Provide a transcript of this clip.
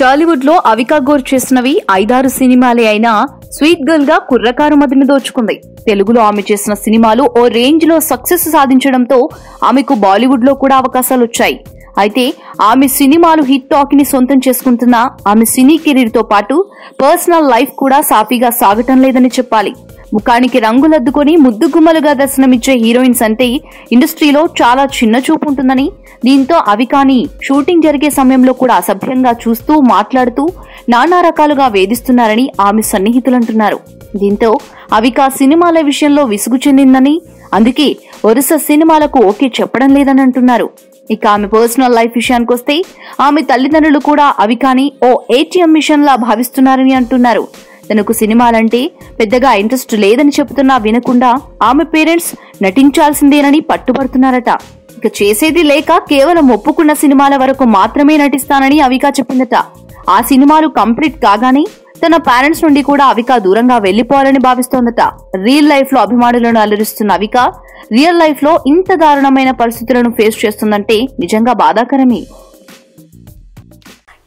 టాలీవుడ్లో అవికా గోర్ చేసినవి ఐదారు సినిమాలే అయినా స్వీట్ గర్ల్గా కుర్రకారు మదిని దోచుకుంది. తెలుగులో ఆమె చేసిన సినిమాలు ఓ రేంజ్లో సక్సెస్ సాధించడంతో ఆమెకు బాలీవుడ్లో కూడా అవకాశాలు వచ్చాయి అయితే ఆమె సినిమాలు హిట్ టాక్ని సొంతం చేసుకుంటున్న ఆమె సినీ కెరీర్తో పాటు పర్సనల్ లైఫ్ కూడా సాఫీగా సాగటం లేదని చెప్పాలి. ముఖానికి రంగులద్దుకొని ముద్దుగుమ్మలుగా దర్శనమిచ్చే హీరోయిన్స్ అంటే ఇండస్ట్రీలో చాలా చిన్న చూపు ఉంటుందని. దీంతో అవి కానీ షూటింగ్ జరిగే సమయంలో కూడా అసభ్యంగా చూస్తూ మాట్లాడుతూ నానా రకాలుగా వేధిస్తున్నారని ఆమె సన్నిహితులు అంటున్నారు దీంతో అవిక సినిమాల విషయంలో విసుగు చెందిందని అందుకే వరుస సినిమాలకు ఓకే చెప్పడం లేదని అంటున్నారు. ఇక ఆమె పర్సనల్ లైఫ్ విషయానికి వస్తే ఆమె తల్లిదండ్రులు కూడా అవి కానీ ఓ ఏటీఎం మిషన్లా భావిస్తున్నారని అంటున్నారు. తనకు సినిమాలంటే పెద్దగా ఇంట్రెస్ట్ లేదని చెబుతున్నా వినకుండా ఆమె పేరెంట్స్ నటించాల్సిందేనని పట్టుబడుతున్నారట. ఇక చేసేది లేక కేవలం ఒప్పుకున్న సినిమాల వరకు మాత్రమే నటిస్తానని అవిక చెప్పిందట. ఆ సినిమాలు కంప్లీట్ కాగానే తన పేరెంట్స్ నుండి కూడా అవిక దూరంగా వెళ్ళిపోవాలని భావిస్తోందట. రియల్ లైఫ్లో అభిమానులను అలరిస్తున్న అవిక రియల్ లైఫ్లో ఇంత దారుణమైన పరిస్థితులను ఫేస్ చేస్తుందంటే నిజంగా బాధాకరమే.